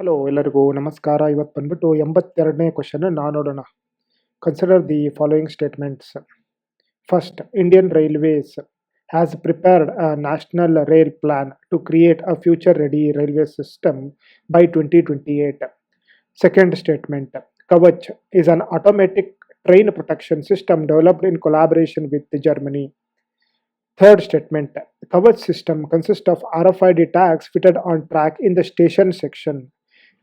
Hello ಎಲ್ಲರಿಗೂ ನಮಸ್ಕಾರ ಇವತ್ತು ಬಂದ್ಬಿಟ್ಟು ಎಂಬತ್ತೆರಡನೇ ಕ್ವಶನ್ ನಾವು ನೋಡೋಣ consider the following statements first Indian railways has prepared a national rail plan to create a future ready railway system by twenty twenty eight second statement Kavach is an automatic train protection system developed in collaboration with Germany. Third statement Kavach system consists of RFID tags fitted on track in the station section.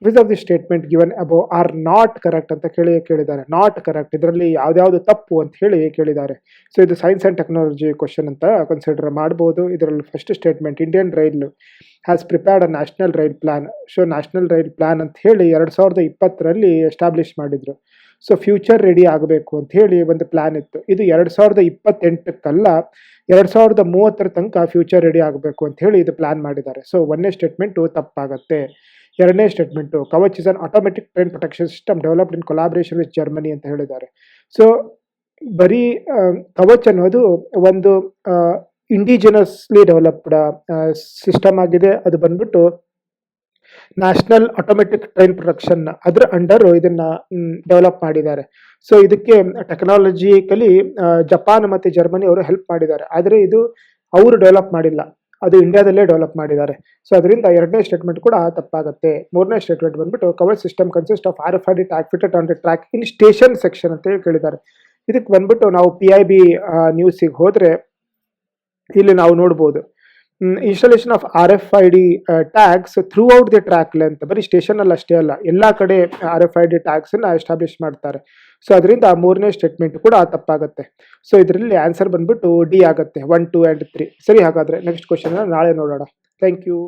Which of the statement given above are not correct ಅಂತ ಕೇಳಿ ಕೇಳಿದ್ದಾರೆ. Not correct ಇದರಲ್ಲಿ ಯಾವ್ದಾವುದು ತಪ್ಪು ಅಂತ ಹೇಳಿ ಕೇಳಿದ್ದಾರೆ. So ಇದು science and technology question ಅಂತ ಕನ್ಸಿಡರ್ ಮಾಡ್ಬೋದು. ಇದರಲ್ಲಿ first statement Indian rail has prepared a national rail plan so national rail plan ಅಂತ ಹೇಳಿ ಎರಡು ಸಾವಿರದ ಇಪ್ಪತ್ತರಲ್ಲಿ ಎಸ್ಟಾಬ್ಲಿಷ್ ಮಾಡಿದ್ರು. ಸೊ ಫ್ಯೂಚರ್ ರೆಡಿ ಆಗಬೇಕು ಅಂತ ಹೇಳಿ ಒಂದು ಪ್ಲಾನ್ ಇತ್ತು. ಇದು ಎರಡು ಸಾವಿರದ ಇಪ್ಪತ್ತೆಂಟಕ್ಕಲ್ಲ ಎರಡು ಸಾವಿರದ ಮೂವತ್ತರ ತನಕ ಫ್ಯೂಚರ್ ರೆಡಿ ಆಗಬೇಕು ಅಂತ ಹೇಳಿ ಇದು ಪ್ಲಾನ್ ಮಾಡಿದ್ದಾರೆ. ಸೊ ಒಂದೇ ಸ್ಟೇಟ್ಮೆಂಟು ತಪ್ಪಾಗತ್ತೆ. ಎರಡನೇ statement Kavach is an automatic train protection system developed in collaboration with Germany ಅಂತ ಹೇಳಿದ್ದಾರೆ. ಸೊ ಬರೀ ಕವಚ್ ಅನ್ನೋದು ಒಂದು ಇಂಡಿಜಿನಸ್ಲಿ ಡೆವಲಪ್ಡ್ ಸಿಸ್ಟಮ್ ಆಗಿದೆ. ಅದು ಬಂದ್ಬಿಟ್ಟು ನ್ಯಾಷನಲ್ ಆಟೋಮೆಟಿಕ್ ಟ್ರೈನ್ ಪ್ರೊಟೆಕ್ಷನ್ ಅದರ ಅಂಡರ್ ಇದನ್ನ ಡೆವಲಪ್ ಮಾಡಿದ್ದಾರೆ. ಸೊ ಇದಕ್ಕೆ ಟೆಕ್ನಾಲಜಿಕಲಿ ಜಪಾನ್ ಮತ್ತೆ ಜರ್ಮನಿ ಅವರು ಹೆಲ್ಪ್ ಮಾಡಿದ್ದಾರೆ. ಆದರೆ ಇದು ಅವರು ಡೆವಲಪ್ ಮಾಡಿಲ್ಲ. ಅದು ಇಂಡಿಯಾದಲ್ಲೇ ಡೆವಲಪ್ ಮಾಡಿದ್ದಾರೆ. ಸೊ ಅದರಿಂದ ಎರಡನೇ ಸ್ಟೇಟ್ಮೆಂಟ್ ಕೂಡ ತಪ್ಪಾಗುತ್ತೆ. ಮೂರನೇ ಸ್ಟೇಟ್ಮೆಂಟ್ ಬಂದ್ಬಿಟ್ಟು cover system consist of R F R D tag fitted on the track in station section ಅಂತ ಹೇಳಿ ಕೇಳಿದ್ದಾರೆ. ಇದಕ್ಕೆ ಬಂದ್ಬಿಟ್ಟು ನಾವು ಪಿ ಐ ಬಿ ನ್ಯೂಸಿಗೆ ಹೋದರೆ, ಇಲ್ಲಿ ನಾವು ನೋಡ್ಬೋದು. Installation of R F I D tags throughout the track length ಬರೀ ಸ್ಟೇಷನ್ ಅಲ್ಲಿ ಅಷ್ಟೇ ಅಲ್ಲ, ಎಲ್ಲ ಕಡೆ R F I D tags ಅನ್ನ ಎಸ್ಟಾಬ್ಲಿಷ್ ಮಾಡ್ತಾರೆ. ಸೊ ಅದರಿಂದ ಮೂರನೇ ಸ್ಟೇಟ್ಮೆಂಟ್ ಕೂಡ ತಪ್ಪಾಗುತ್ತೆ. ಸೊ ಇದರಲ್ಲಿ ಆನ್ಸರ್ ಬಂದ್ಬಿಟ್ಟು ಡಿ ಆಗುತ್ತೆ ಒನ್ ಟೂ ಆ್ಯಂಡ್ ತ್ರೀ ಸರಿ, ಹಾಗಾದರೆ ನೆಕ್ಸ್ಟ್ ಕ್ವಶನ್ ನಾಳೆ ನೋಡೋಣ. Thank you